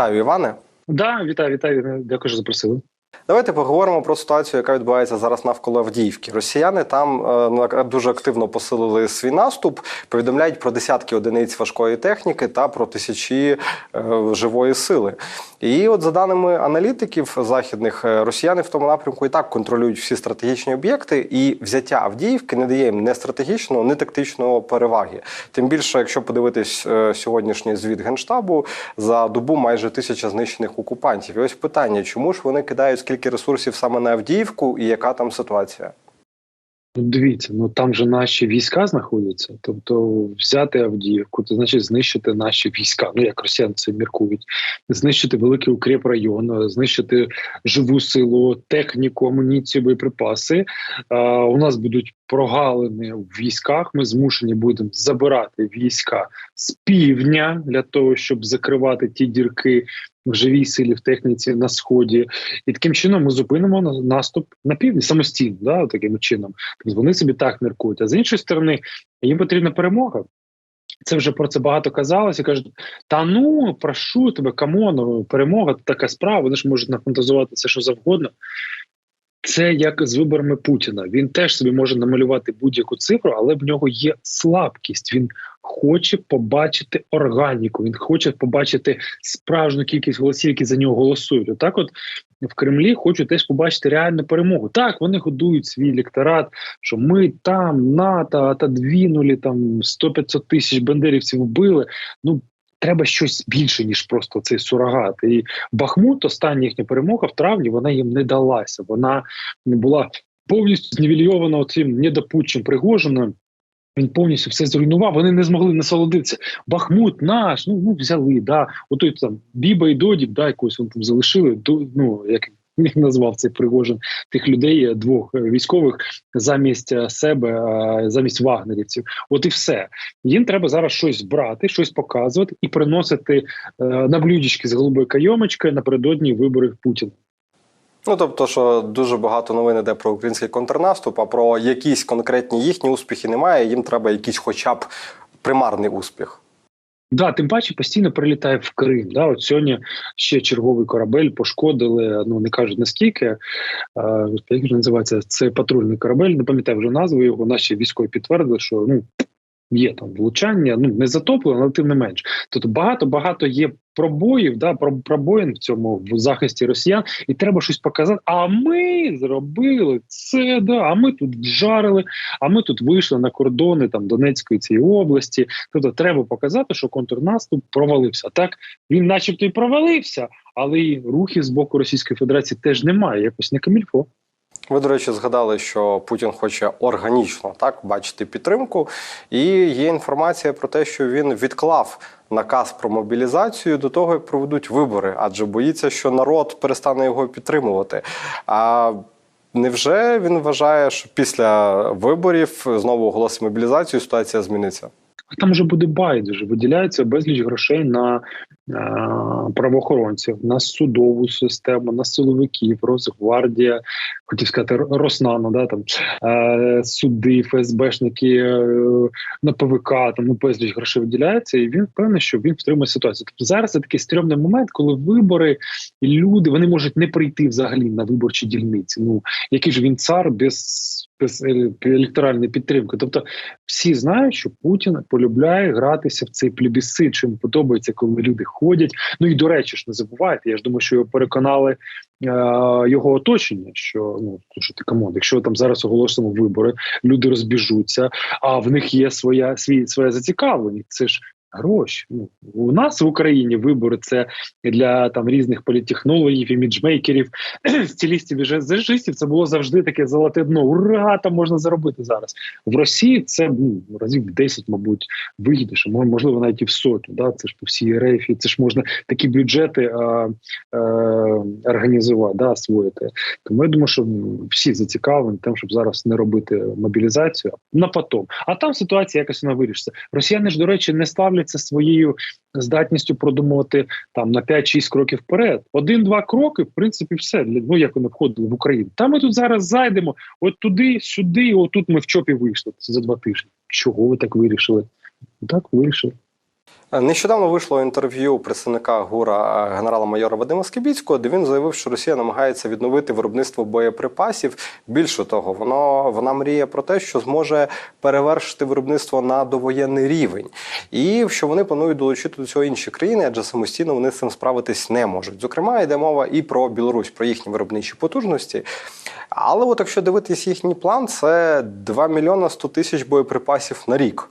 Вітаю, Іване. Да, вітаю, вітаю. Дякую, що запросили. Давайте поговоримо про ситуацію, яка відбувається зараз навколо Авдіївки. Росіяни там е, дуже активно посилили свій наступ. Повідомляють про десятки одиниць важкої техніки та про тисячі е, живої сили. І от за даними аналітиків західних, е, росіяни в тому напрямку і так контролюють всі стратегічні об'єкти, і взяття Авдіївки не дає їм не стратегічного, не тактичного переваги. Тим більше, якщо подивитись е, сьогоднішній звіт генштабу за добу майже тисяча знищених окупантів. І ось питання, чому ж вони кидають скільки ресурсів саме на Авдіївку, і яка там ситуація? Ну, Дивіться, ну там же наші війська знаходяться. Тобто, взяти Авдіївку, це значить знищити наші війська. Ну як росіяни це міркують, знищити великий укріп район, знищити живу силу, техніку, амуніцію, боєприпаси. А, У нас будуть прогалини в військах. Ми змушені будемо забирати війська з півдня для того, щоб закривати ті дірки в живій силі в техніці на сході, і таким чином ми зупинимо наступ на півдні самостійно, да, таким чином. Тобто вони собі так міркують. А з іншої сторони, їм потрібна перемога. Це вже про це багато казалося. Кажуть, та ну прошу тебе, камон, перемога така справа. Вони ж можуть нафантазувати все, що завгодно. Це як з виборами Путіна. Він теж собі може намалювати будь-яку цифру, але в нього є слабкість. Він хоче побачити органіку. Він хоче побачити справжню кількість голосів, які за нього голосують. Отак, от в Кремлі хочуть теж побачити реальну перемогу. Так, вони годують свій електорат, що ми там НАТО отодвинули, там 100-500 тисяч бандерівців вбили. Ну треба щось більше ніж просто цей сурогат. І Бахмут, остання їхня перемога в травні, вона їм не далася. Вона була повністю знівельована цим недопутчим Пригожиним. Він повністю все зруйнував. Вони не змогли насолодитися. Бахмут наш, ну ну взяли. да, Ото там Біба і Додік, да, якось вони там залишили. ну, як він назвав цей Пригожин тих людей, двох військових замість себе, замість вагнерівців. От і все. Їм треба зараз щось брати, щось показувати і приносити е, на блюдечки з голубою кайомочкою напередодні виборів Путіна. Ну тобто, що дуже багато новин іде про український контрнаступ, а про якісь конкретні їхні успіхи немає. Їм треба якийсь, хоча б примарний успіх. Да, тим паче постійно прилітає в Крим. Да, От сьогодні ще черговий корабель пошкодили. Ну не кажуть наскільки а, як називається це патрульний корабель. Не пам'ятаю вже назву його. Наші військові підтвердили, що ну є там влучання, ну не затоплено, але тим не менш. Тобто багато багато є пробоїв, да пробоїн в цьому в захисті росіян, і треба щось показати. А ми зробили це. Да, а ми тут вжарили, а ми тут вийшли на кордони там Донецької цієї області. Тобто, треба показати, що контрнаступ провалився. Так він, начебто, і провалився, але і рухів з боку Російської Федерації теж немає. Якось не камільфо. Ви, до речі, згадали, що Путін хоче органічно так бачити підтримку, і є інформація про те, що він відклав наказ про мобілізацію до того, як проведуть вибори, адже боїться, що народ перестане його підтримувати. А невже він вважає, що після виборів знову оголосить мобілізацію, ситуація зміниться? А Там вже буде байдуже виділяється безліч грошей на правоохоронців, на судову систему, на силовиків, Росгвардія, хотів сказати, Роснано, да там е, суди, ФСБшники е, на ПВК, там ну безліч грошей виділяється, і він впевнений, що він втримує ситуацію. Тобто зараз це такий стрьомний момент, коли вибори і люди вони можуть не прийти взагалі на виборчі дільниці. Ну який ж він цар без електоральної підтримки. Тобто всі знають, що Путін полюбляє гратися в цей плебісцит, що йому подобається, коли люди ходять. Ну і до речі, ж не забувайте. Я ж думаю, що його переконали е, його оточення. Що ну що ти камон, якщо там зараз оголосимо вибори, люди розбіжуться, а в них є своя свій своя зацікавленість. Це ж гроші. Ну у нас в Україні вибори це для там різних політтехнологів, іміджмейкерів, стилістів і жезжистів Це було завжди таке золоте дно. Ура! Там можна заробити зараз в Росії. Це ну, разів 10, мабуть, вигідніше, можливо, навіть і в сотню. Да? Це ж по всій рейфі. Це ж можна такі бюджети а, а, організувати, да, освоїти. Тому я думаю, що всі зацікавлені тим, щоб зараз не робити мобілізацію на потом. А там ситуація якось вона вирішиться. Росіяни ж до речі не ставлять цікавляться своєю здатністю продумувати там на 5-6 кроків вперед. Один-два кроки, в принципі, все ну як вони входили в Україну. Та ми тут зараз зайдемо, от туди, сюди, отут ми в чопі вийшли за два тижні. Чого ви так вирішили? Так вирішили. Нещодавно вийшло інтерв'ю представника ГУРа е, генерала-майора Вадима Скибіцького, де він заявив, що Росія намагається відновити виробництво боєприпасів. Більше того, воно вона мріє про те, що зможе перевершити виробництво на довоєнний рівень, і що вони планують долучити до цього інші країни, адже самостійно вони з цим справитись не можуть. Зокрема, йде мова і про Білорусь, про їхні виробничі потужності. Але от якщо дивитись їхній план, це 2 мільйона 100 тисяч боєприпасів на рік.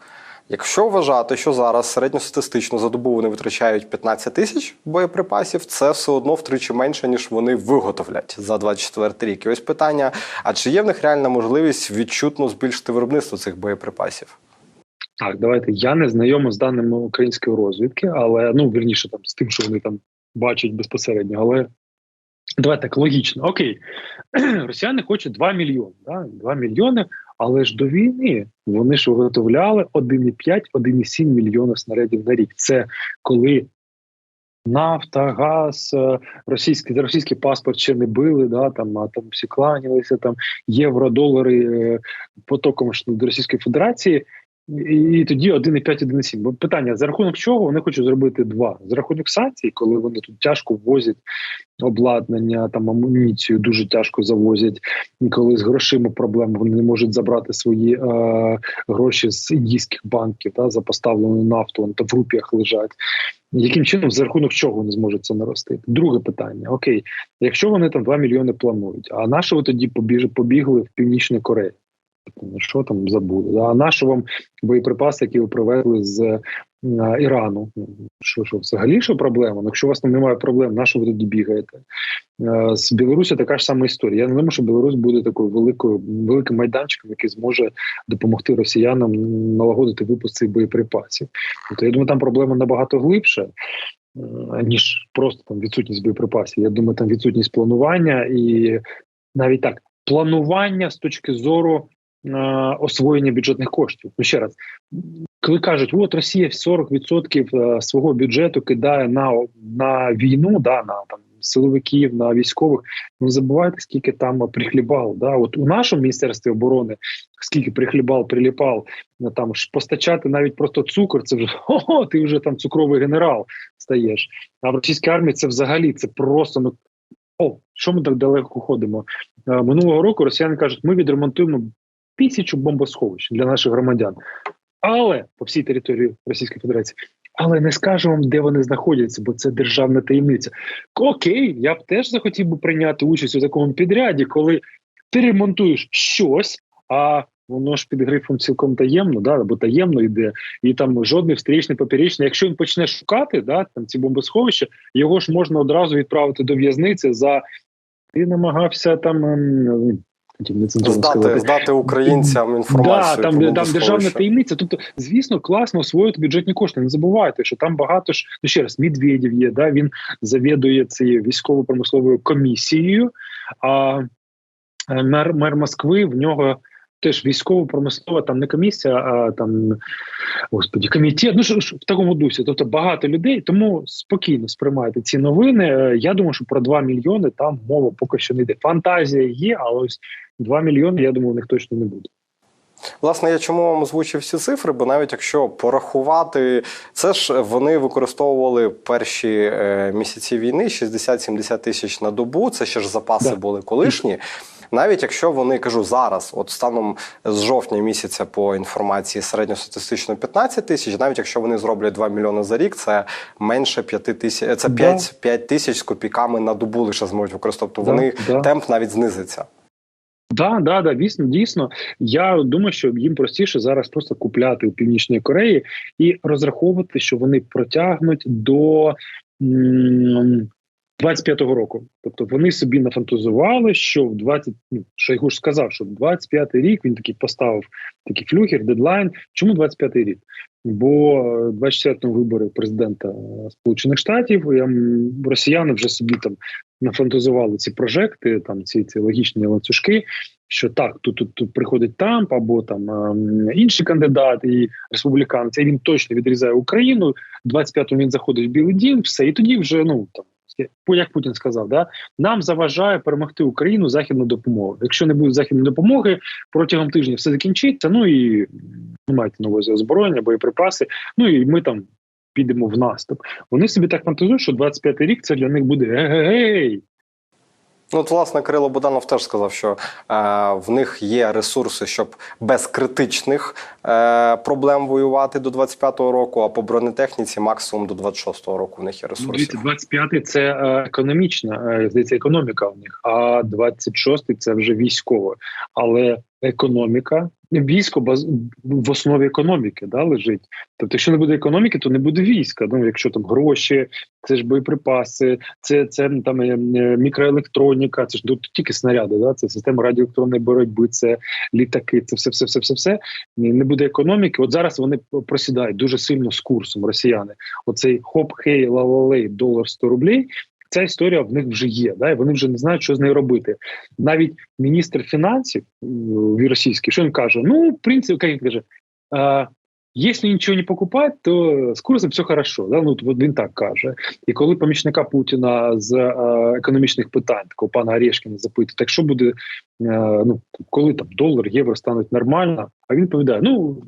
Якщо вважати, що зараз середньостатистично за добу вони витрачають 15 тисяч боєприпасів, це все одно втричі менше, ніж вони виготовлять за 24 рік. І ось питання: а чи є в них реальна можливість відчутно збільшити виробництво цих боєприпасів? Так, давайте я не знайомий з даними української розвідки, але ну вірніше там з тим, що вони там бачать безпосередньо. Але давайте так логічно. Окей, росіяни хочуть 2 мільйони. Да? 2 мільйони, але ж до війни вони ж виготовляли 1,5-1,7 мільйона снарядів на рік. Це коли нафта, газ, е, російський російський паспорт ще не били, да, там, а там всі кланялися, там євро, долари е, потоком до Російської Федерації. І, тоді 1,5-1,7. Бо питання: за рахунок чого вони хочуть зробити два? За рахунок санкцій, коли вони тут тяжко ввозять обладнання, там амуніцію дуже тяжко завозять. Коли з грошима проблеми вони не можуть забрати свої е, гроші з індійських банків та за поставлену нафту, вони там в рупіях лежать. Яким чином за рахунок чого вони зможуть це наростити? Друге питання: окей, якщо вони там 2 мільйони планують, а на що ви тоді побіж, побігли в Північну Корею? Що там забули? А на що вам боєприпаси, які ви привезли з е, Ірану? Ну, Що що взагалі що проблема? Ну, Якщо у вас там немає проблем, на ви тоді бігаєте? Е, З Білорусі така ж сама історія. Я не думаю, що Білорусь буде такою великою великим майданчиком, який зможе допомогти росіянам налагодити випуск цих боєприпасів. Тобто я думаю, там проблема набагато глибше. е, Ніж просто там відсутність боєприпасів. Я думаю, там відсутність планування і навіть так планування з точки зору освоєння бюджетних коштів. Ну ще раз, коли кажуть, от Росія 40% е, свого бюджету кидає на на війну, да, на там силовиків, на військових. Не забувайте, скільки там прихлібал. Да, от у нашому міністерстві оборони скільки прихлібал, приліпав ну, там ж постачати навіть просто цукор. Це вже о, ти вже там цукровий генерал стаєш. А в російській армії це взагалі це просто ну. О, що ми так далеко ходимо? Е, Минулого року росіяни кажуть, ми відремонтуємо тисячу бомбосховищ для наших громадян, але по всій території Російської Федерації. Але не скажемо вам, де вони знаходяться, бо це державна таємниця. Окей, я б теж захотів би прийняти участь у такому підряді, коли ти ремонтуєш щось, а воно ж під грифом цілком таємно, да, або таємно йде, і там жодний встрічний поперечний. Якщо він почне шукати, да, там ці бомбосховища, його ж можна одразу відправити до в'язниці за ти намагався там. Здати, здати українцям інформацію. Да, там, там державна таємниця. Тобто, звісно, класно освоїти бюджетні кошти. Не забувайте, що там багато ж ну ще раз Медведєв є. Да, він завідує цією військово-промисловою комісією. А мер, мер Москви в нього. Теж військово-промислова там не комісія, а там господі, комітет. Ну що ж в такому дусі. Тобто багато людей, тому спокійно сприймайте ці новини. Е, Я думаю, що про 2 мільйони там мова поки що не йде. Фантазія є, але ось 2 мільйони. Я думаю, у них точно не буде. Власне, я чому вам озвучив всі цифри? Бо навіть якщо порахувати, це ж вони використовували перші е, місяці війни 60-70 тисяч на добу. Це ще ж запаси Да. були колишні. Навіть якщо вони кажу зараз, от станом з жовтня місяця по інформації середньостатистично 15 тисяч, навіть якщо вони зроблять 2 мільйони за рік, це менше 5 тисяч, це Да. 5, 5 тисяч з копійками на добу лише зможуть використовувати. Да, вони да. темп навіть знизиться. Да, да, да, дійсно, дійсно. Я думаю, що їм простіше зараз просто купляти у Північній Кореї і розраховувати, що вони протягнуть до м, 25-го року. Тобто вони собі нафантазували, що в 20, ну, Шойгу сказав, що 25-й рік він такий поставив такий флюгер, дедлайн. Чому 25-й рік? Бо е, 24-му вибори президента Сполучених Штатів ем, росіяни вже собі там нафантазували ці прожекти, там ці, ці логічні ланцюжки. Що так, тут, тут, тут приходить Трамп або там ем, інший кандидат і республіканець, і він точно відрізає Україну. 25-му він заходить в Білий Дім, все, і тоді вже ну там як Путін сказав, да нам заважає перемогти Україну західну допомогу. Якщо не буде західної допомоги, протягом тижня все закінчиться. Ну і не маєте увазі озброєння, боєприпаси. Ну і ми там підемо в наступ. Вони собі так фантазують, що 25-й рік це для них буде егегей. Ну, от, власне, Кирило Буданов теж сказав, що е, в них є ресурси, щоб без критичних е, проблем воювати до 25-го року, а по бронетехніці максимум до 26-го року в них є Ну, ресурси. дивіться, 25-й – це е, економічна, е, здається, економіка в них, а 26-й – це вже військове. Але економіка, військо баз, в основі економіки да, лежить. Тобто, якщо не буде економіки, то не буде війська. Ну, якщо там гроші, це ж боєприпаси, це, це там е, е, мікроелектроніка, це ж ну, тільки снаряди, да, це система радіоелектронної боротьби, це літаки, це все, все, все, все, все. Не буде економіки. От зараз вони просідають дуже сильно з курсом росіяни. Оцей хоп-хей, ла-ла-лей, долар 100 рублей. Ця історія в них вже є, да, і вони вже не знають, що з нею робити. Навіть міністр фінансів м, російський, що він каже? Ну, в принципі, як він каже, а, якщо нічого не покупати, то з курсом все хорошо. Да? Ну, от він так каже. І коли помічника Путіна з е, економічних питань, такого пана Орешкіна запитують, так що буде, е, ну, коли там долар, євро стануть нормально, а він відповідає: ну.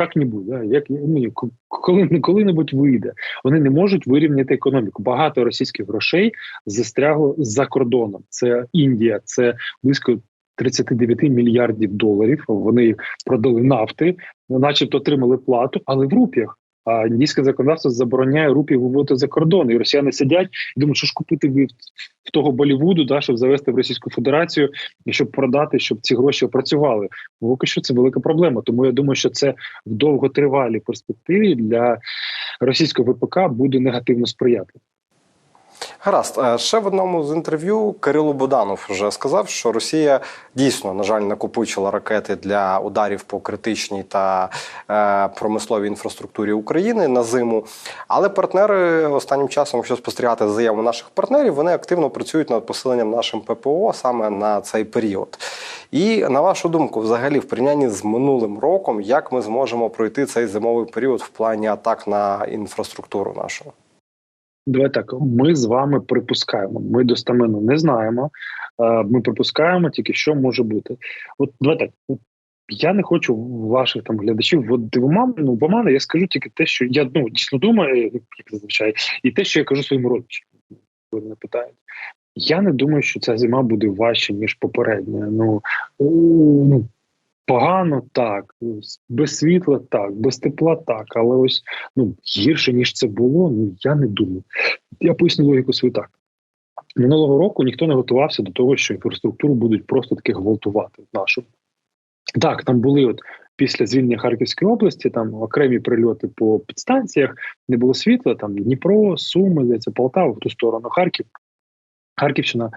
Як-небудь, да, як ну, коли коли-небудь вийде, вони не можуть вирівняти економіку. Багато російських грошей застрягло за кордоном. Це Індія, це близько 39 мільярдів доларів. Вони продали нафти, начебто отримали плату, але в рупіях. А індійське законодавство забороняє рупі виводити за кордон. І росіяни сидять і думають, що ж купити в, в того Болівуду, да, щоб завести в Російську Федерацію і щоб продати, щоб ці гроші опрацювали. Поки що це велика проблема. Тому я думаю, що це в довготривалій перспективі для російського ВПК буде негативно сприяти. Гаразд, Е, ще в одному з інтерв'ю Кирило Буданов вже сказав, що Росія дійсно, на жаль, накопичила ракети для ударів по критичній та е, промисловій інфраструктурі України на зиму. Але партнери останнім часом, якщо спостерігати за заявами наших партнерів, вони активно працюють над посиленням нашим ППО саме на цей період. І на вашу думку, взагалі, в порівнянні з минулим роком, як ми зможемо пройти цей зимовий період в плані атак на інфраструктуру нашу? Давай так, ми з вами припускаємо. Ми достаменно не знаємо. Е, Ми припускаємо тільки, що може бути. От давай так. Я не хочу ваших там глядачів вводити в оману, ну, в оману я скажу тільки те, що я ну, дійсно думаю, як зазвичай, і те, що я кажу своїм родичам, мене питають. Я не думаю, що ця зима буде важче, ніж попередня. Ну, ну погано так, без світла так, без тепла так, але ось ну гірше ніж це було. Ну я не думаю. Я поясню логіку свою так. Минулого року ніхто не готувався до того, що інфраструктуру будуть просто таки гвалтувати нашу. Так, там були от після звільнення Харківської області, там окремі прильоти по підстанціях, не було світла, там Дніпро, Суми, здається, Полтава, в ту сторону Харків, Харківщина.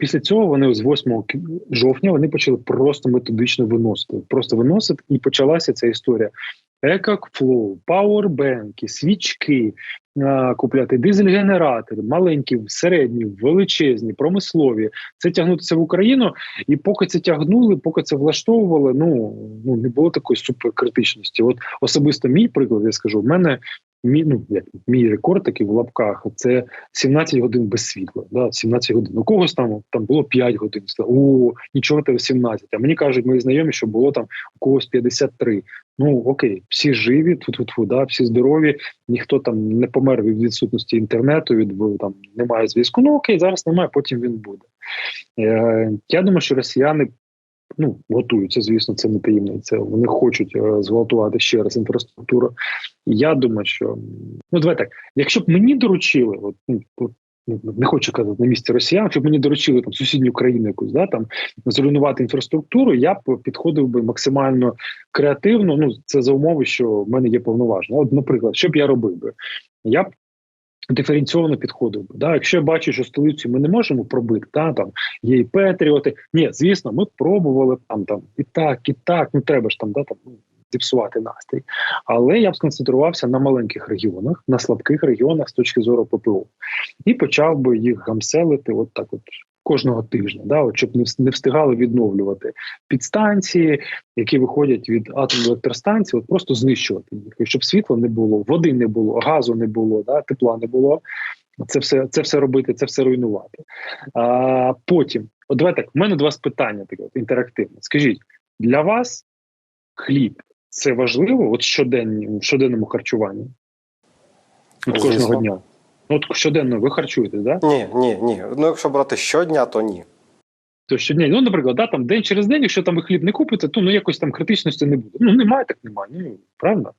Після цього вони з 8 ки- жовтня вони почали просто методично виносити. Просто виносити, і почалася ця історія. Екофлоу, пауербенки, свічки, а, купляти дизель-генератори, маленькі, середні, величезні, промислові. Це тягнутися в Україну. І поки це тягнули, поки це влаштовували, ну, ну не було такої суперкритичності. От особисто мій приклад, я скажу, в мене мій, ну, як, мій рекорд такий в лапках це 17 годин без світла. Да, 17 годин. У когось там там було 5 годин. О, нічого тебе 17. А мені кажуть, мої знайомі, що було там у когось 53. Ну окей, всі живі, тут да, всі здорові, ніхто там не помер від відсутності інтернету, від там немає зв'язку. Ну окей, зараз немає, потім він буде. Е, я думаю, що росіяни ну готуються, звісно, це не таємниця. Вони хочуть е, зґвалтувати ще раз інфраструктуру. Я думаю, що ну давай так, якщо б мені доручили, от, ну, от, ну, не хочу казати на місці росіян, щоб мені доручили там сусідню країну якусь, да там зруйнувати інфраструктуру, я б підходив би максимально креативно. Ну це за умови, що в мене є повноваження. От, наприклад, що б я робив би? Я б диференційовано підходив би. Да? Якщо я бачу, що столицю ми не можемо пробити, да? там є і Петріоти. Ні, звісно, ми пробували там там і так, і так. Ну треба ж там да там. ну, Зіпсувати настрій, але я б сконцентрувався на маленьких регіонах, на слабких регіонах з точки зору ППО, і почав би їх гамселити, от так, от кожного тижня, да, от щоб не встигали відновлювати підстанції, які виходять від атомної електростанції, от просто знищувати їх, і щоб світла не було, води не було, газу не було, да, тепла не було. Це все, це все робити, це все руйнувати. А потім, от давайте так, у мене до вас питання таке от, інтерактивне. Скажіть, для вас хліб це важливо, от щоденні, в щоденному харчуванні? От кожного дня. Ну, От щоденно ви харчуєтесь, да? Ні, ні, ні. Ну, якщо брати щодня, то ні. То щодня, ну, наприклад, да, там день через день, якщо там ви хліб не купите, то ну якось там критичності не буде. Ну немає, так немає. Ну правда.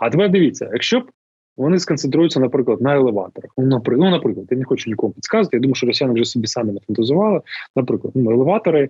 А тепер дивіться, якщо б вони сконцентруються, наприклад, на елеваторах. Ну, наприклад, ну, наприклад, я не хочу нікому підказувати. Я думаю, що росіяни вже собі самі нафантазували. Наприклад, ну, елеватори,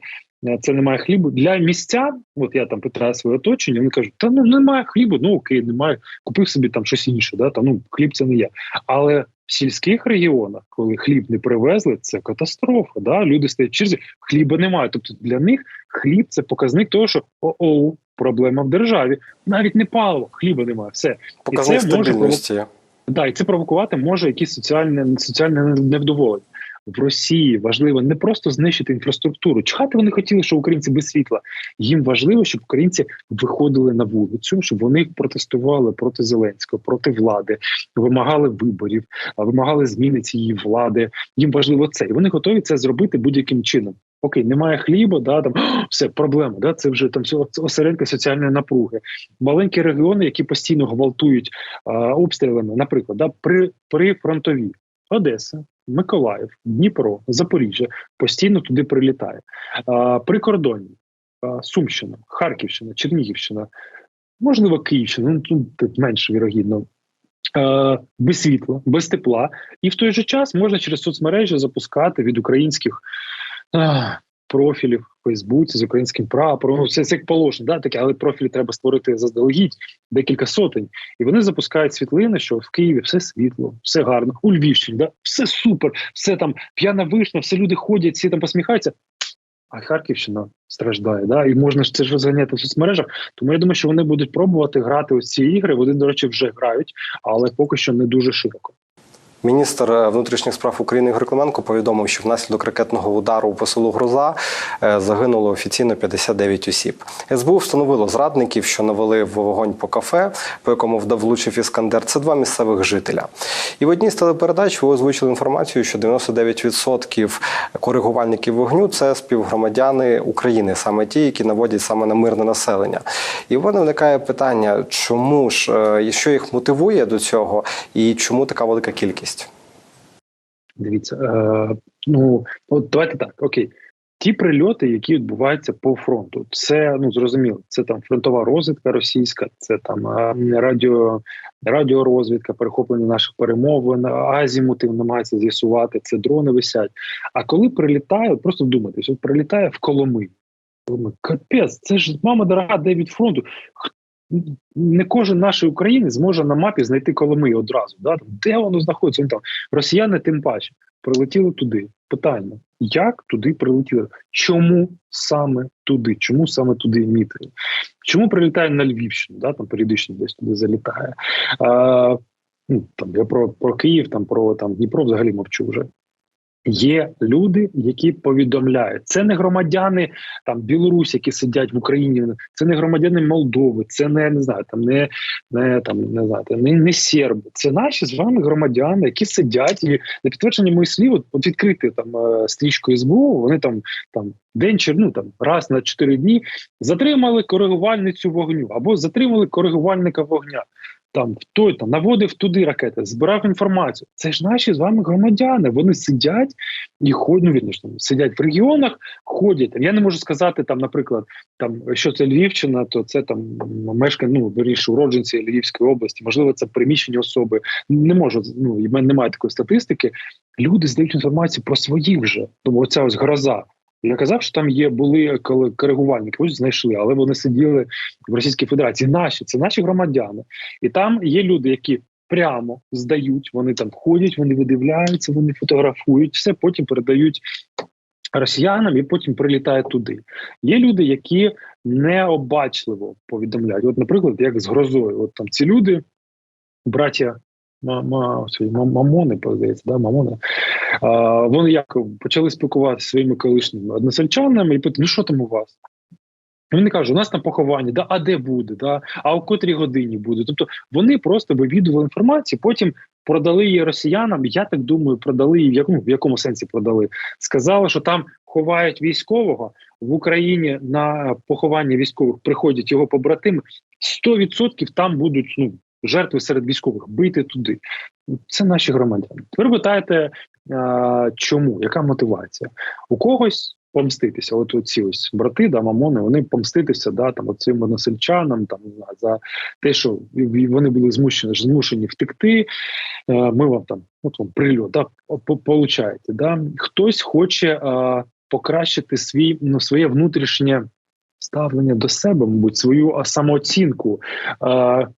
це немає хлібу. Для містян, от я там питаю своє оточення, вони кажуть, та ну немає хлібу, ну окей, немає. Купив собі там щось інше, да, там, ну, хліб це не я. Але в сільських регіонах, коли хліб не привезли, це катастрофа. Да? Люди стоять в черзі, хліба немає. Тобто для них хліб це показник того, що о-оу, проблема в державі. Навіть не паливо, хліба немає. Все. Показник це може. Да, і це провокувати може якісь соціальне соціальне невдоволення. В Росії важливо не просто знищити інфраструктуру. Чхати вони хотіли, що українці без світла. Їм важливо, щоб українці виходили на вулицю, щоб вони протестували проти Зеленського, проти влади, вимагали виборів, вимагали зміни цієї влади. Їм важливо це, і вони готові це зробити будь-яким чином. Окей, немає хліба, да там все проблема. Да, це вже там все соціальної напруги. Маленькі регіони, які постійно гвалтують а, обстрілами, наприклад, да, при, при фронтовій Одеса, Миколаїв, Дніпро, Запоріжжя постійно туди прилітає. Прикордонні Сумщина, Харківщина, Чернігівщина, можливо, Київщина, ну тут менш вірогідно. Без світла, без тепла, і в той же час можна через соцмережі запускати від українських профілів в Фейсбуці з українським прапором. Ну, це, це як положено, да, таке, але профілі треба створити заздалегідь декілька сотень. І вони запускають світлини, що в Києві все світло, все гарно, у Львівщині, да, все супер, все там п'яна вишня, все люди ходять, всі там посміхаються. А Харківщина страждає, да, і можна ж це ж розганяти в соцмережах. Тому я думаю, що вони будуть пробувати грати ось ці ігри. Вони, до речі, вже грають, але поки що не дуже широко. Міністр е, внутрішніх справ України Ігор Клименко повідомив, що внаслідок ракетного удару по селу Гроза е, загинуло офіційно 59 осіб. СБУ встановило зрадників, що навели вогонь по кафе, по якому вдав влучив іскандер. Це два місцевих жителя. І в одній з телепередач ви озвучили інформацію, що 99% коригувальників вогню це співгромадяни України, саме ті, які наводять саме на мирне населення. І в мене виникає питання, чому ж е, що їх мотивує до цього, і чому така велика кількість? Дивіться, е, ну от давайте так, окей. Ті прильоти, які відбуваються по фронту, це ну зрозуміло. Це там фронтова розвідка російська, це там е, радіо, радіорозвідка, перехоплення наших перемовин, азімути намагаються з'ясувати. Це дрони висять. А коли прилітає, просто вдумайтесь, от прилітає в Коломию. Думаю, Капець, це ж мама дорога, де від фронту. Не кожен наш українець зможе на мапі знайти Коломию одразу. Да? Де воно знаходиться? Там, росіяни тим паче прилетіли туди. Питання: як туди прилетіли? Чому саме туди? Чому саме туди мітили? Чому прилітає на Львівщину? Да? Там періодично десь туди залітає. А, ну, там, я про, про Київ, там, про там, Дніпро взагалі мовчу вже. Є люди, які повідомляють, це не громадяни там Білорусі, які сидять в Україні, це не громадяни Молдови, це не, не знаю, там не, не там не знаю, не, не серби. Це наші з вами громадяни, які сидять і на підтвердження моїх слів, от, от відкрити там е, стрічку СБУ, вони там там день чи ну там раз на чотири дні затримали коригувальницю вогню або затримали коригувальника вогня. Там той там наводив туди ракети, збирав інформацію. Це ж наші з вами громадяни. Вони сидять і ходять, ну, відно там, сидять в регіонах, ходять. Я не можу сказати там, наприклад, там що це Львівщина, то це там мешкання, ну вірніше, уродженці Львівської області. Можливо, це приміщені особи. Не можу. Ну і немає такої статистики. Люди здають інформацію про своїх вже. Тому оця ось гроза. Я казав, що там є були коригувальники, ось знайшли, але вони сиділи в Російській Федерації. Наші це наші громадяни, і там є люди, які прямо здають. Вони там ходять, вони видивляються, вони фотографують, все потім передають росіянам і потім прилітає туди. Є люди, які необачливо повідомляють. От, наприклад, як з грозою, от там ці люди, браття. Мама, мамони, здається, да, мамони. Вони як почали спілкуватися своїми колишніми односельчанами і питали, ну що там у вас? Вони кажуть, у нас там поховання, да, а де буде, да, а о котрій годині буде. Тобто вони просто вивідували інформацію, потім продали її росіянам. Я так думаю, продали її в якому в якому сенсі продали. Сказали, що там ховають військового в Україні на поховання військових приходять його побратими. 100% там будуть ну жертви серед військових, бийте туди. Це наші громадяни. Тепер питаєте, чому? Яка мотивація? У когось помститися. От ці ось брати, да, мамони, вони помститися, да, там оцим односельчанам, там за те, що вони були змушені змушені втекти. Е, Ми вам там, от вам прильот, да, получаєте. Да. Хтось хоче покращити свій ну, своє внутрішнє ставлення до себе, мабуть, свою самооцінку,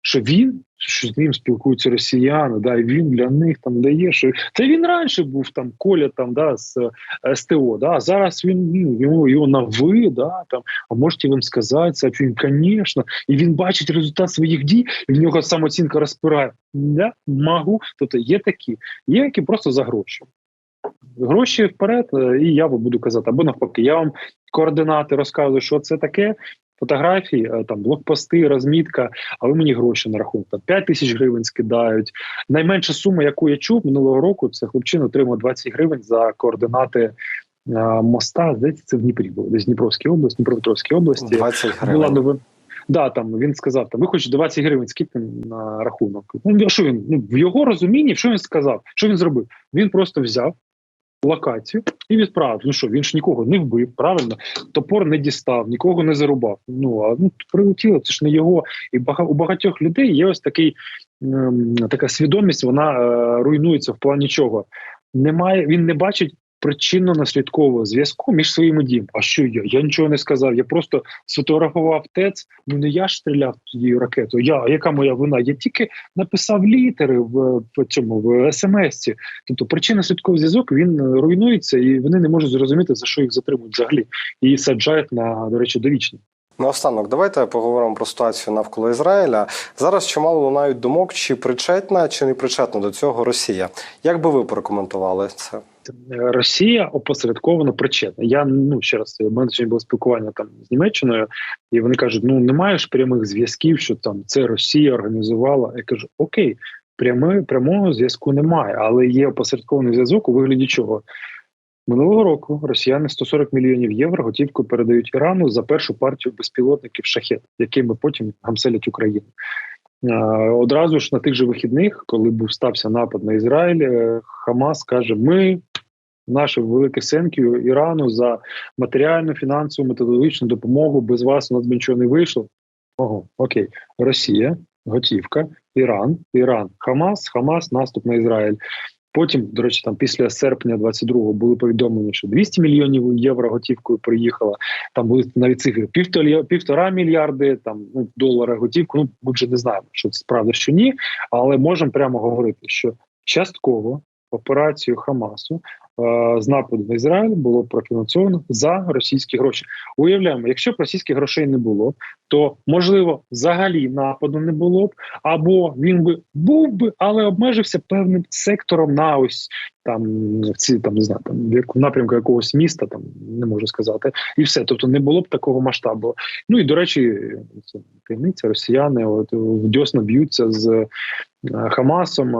що він. Що з ним спілкуються росіяни, да, він для них там дає, що це він раніше був там Коля там да з е, СТО, да, а зараз він ну, йому його на ви, да там, а можете вам сказати, це він, звісно, і він бачить результат своїх дій, і в нього самооцінка розпирає. Да, можу. Тобто є такі, є які просто за гроші. Гроші вперед, е, і я вам буду казати, або навпаки, я вам координати розказую, що це таке. Фотографії, е, там блокпости, розмітка, а ви мені гроші на рахунок. Там 5 тисяч гривень скидають. Найменша сума, яку я чув минулого року, це хлопчина отримав 20 гривень за координати е, моста. Здається, це в Дніпрі було, десь Дніпровській області, Дніпропетровській області. 20 Була гривень. новина. Да, там він сказав, там ви хочете 20 гривень скидьте на рахунок. Ну що він ну в його розумінні, що він сказав? Що він зробив? Він просто взяв локацію і відправив. Ну що, він ж нікого не вбив, правильно? Топор не дістав, нікого не зарубав. Ну а ну прилетіло, це ж не його. І бага, у багатьох людей є ось такий ем, така свідомість, вона е, руйнується в плані чого. Немає, він не бачить причинно-наслідкового зв'язку між своїми діями. А що я? Я нічого не сказав. Я просто сфотографував ТЕЦ. Ну не я ж стріляв тоді ракету. Я яка моя вина? Я тільки написав літери в, в цьому в смс-ці. Тобто причинно-наслідковий зв'язок він руйнується, і вони не можуть зрозуміти за що їх затримують взагалі і саджають на до речі довічно. Наостанок, давайте поговоримо про ситуацію навколо Ізраїля. Зараз чимало лунають думок, чи причетна, чи не причетна до цього Росія. Як би ви прокоментували це? Росія опосередковано причетна. Я ну ще раз в мене сьогодні було спілкування там з Німеччиною, і вони кажуть: ну немає прямих зв'язків, що там це Росія організувала. Я кажу, окей, прями, прямого зв'язку немає, але є опосередкований зв'язок у вигляді чого. Минулого року росіяни 140 мільйонів євро готівку передають Ірану за першу партію безпілотників шахет, якими потім гамселять Україну. Е, Одразу ж на тих же вихідних, коли був стався напад на Ізраїль, е, Хамас каже: Ми наше велике сенкю Ірану за матеріальну, фінансову, методологічну допомогу. Без вас у нас би нічого не вийшло. Ого, окей, Росія, готівка, Іран, Іран, Хамас, Хамас, наступ на Ізраїль. Потім, до речі, там після серпня 22-го були повідомлені, що 200 мільйонів євро готівкою приїхала. Там були навіть цифри півтора, півтора мільярди там ну, долара готівку. Ну ми вже не знаємо, що це правда, що ні, але можемо прямо говорити, що частково операцію Хамасу з нападу на Ізраїль було профінансовано за російські гроші. Уявляємо, якщо б російських грошей не було, то можливо взагалі нападу не було б, або він би був би, але обмежився певним сектором на ось там в ці там не знаю, там в напрямку якогось міста, там не можу сказати, і все. Тобто не було б такого масштабу. Ну і до речі, це таємниця, росіяни от в дьосна б'ються з е, Хамасом.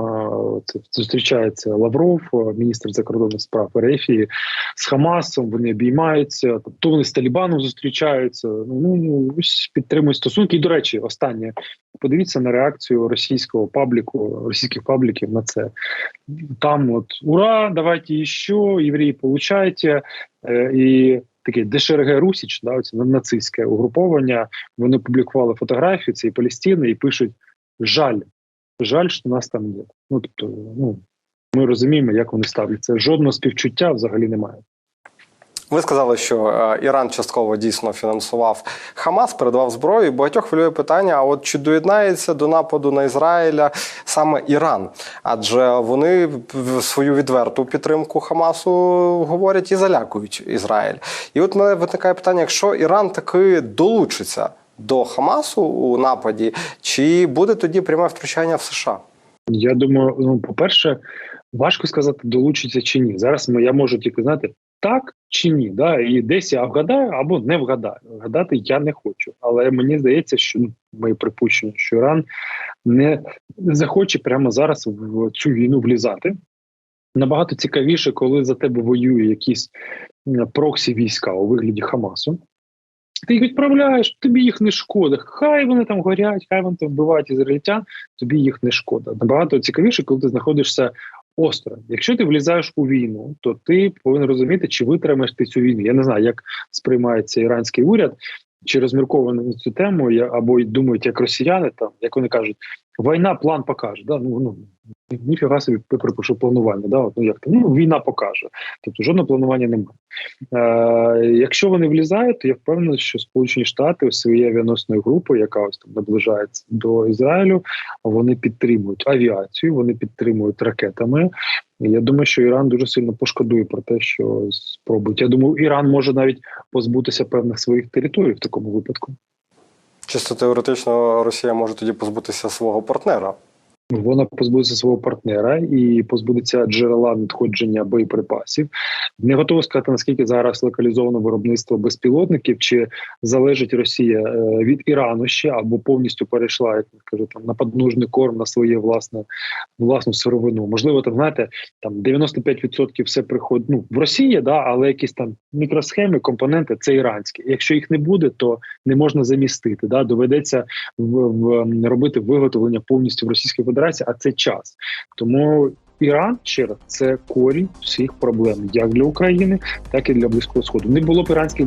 Це зустрічається Лавров, е, міністр закордонних справ Ерефії, з Хамасом. Вони обіймаються. Тобто вони з Талібаном зустрічаються. Ну ну ось підтримують стосунки. І до речі, останнє подивіться на реакцію російського пабліку, російських пабліків на це. Там от ура, давайте ще, євреї, получайте. Е, і таке ДШРГ Русіч, да, оце нацистське угруповання. Вони публікували фотографії цієї Палестини і пишуть: жаль, жаль, що нас там є. Ну тобто, ну ми розуміємо, як вони ставляться. Жодного співчуття взагалі немає. Ви сказали, що е, Іран частково дійсно фінансував Хамас, передавав зброю. Багатьох хвилює питання: а от чи доєднається до нападу на Ізраїля саме Іран? Адже вони свою відверту підтримку Хамасу говорять і залякують Ізраїль. І от мене виникає питання: якщо Іран таки долучиться до Хамасу у нападі, чи буде тоді пряме втручання в США? Я думаю, ну по-перше, важко сказати, долучиться чи ні. Зараз ми я можу тільки знати так чи ні. Да? І десь я вгадаю або не вгадаю. Вгадати я не хочу. Але мені здається, що ну, моє припущення, що Іран не захоче прямо зараз в цю війну влізати. Набагато цікавіше, коли за тебе воює якісь проксі війська у вигляді Хамасу. Ти їх відправляєш, тобі їх не шкода. Хай вони там горять, хай вони там вбивають ізраїльтян, тобі їх не шкода. Набагато цікавіше, коли ти знаходишся осторонь. Якщо ти влізаєш у війну, то ти повинен розуміти, чи витримаєш ти цю війну. Я не знаю, як сприймається іранський уряд, чи розмірковано на цю тему, або думають, як росіяни, там як вони кажуть, війна план покаже. Да? Ну, ну, ніфіга собі перепрошую планування. Да? От, ну, як, ну, війна покаже. Тобто жодного планування немає. Е, якщо вони влізають, то я впевнений, що Сполучені Штати ось своєю авіаносною групою, яка ось там наближається до Ізраїлю, вони підтримують авіацію, вони підтримують ракетами. Я думаю, що Іран дуже сильно пошкодує про те, що спробують. Я думаю, Іран може навіть позбутися певних своїх територій в такому випадку. Чисто теоретично Росія може тоді позбутися свого партнера. Вона позбудеться свого партнера і позбудеться джерела надходження боєприпасів. Не готово сказати наскільки зараз локалізовано виробництво безпілотників, чи залежить Росія е, від Ірану ще або повністю перейшла, як кажу, там на подножний корм на своє власне власну сировину. Можливо, там знаєте, там 95% все приходить ну, в Росії, да, але якісь там мікросхеми, компоненти це іранські. Якщо їх не буде, то не можна замістити. Да, доведеться в, в робити виготовлення повністю в Російській Федерації, а це час. Тому Іран ще це корінь всіх проблем, як для України, так і для близького сходу. Не було б іранських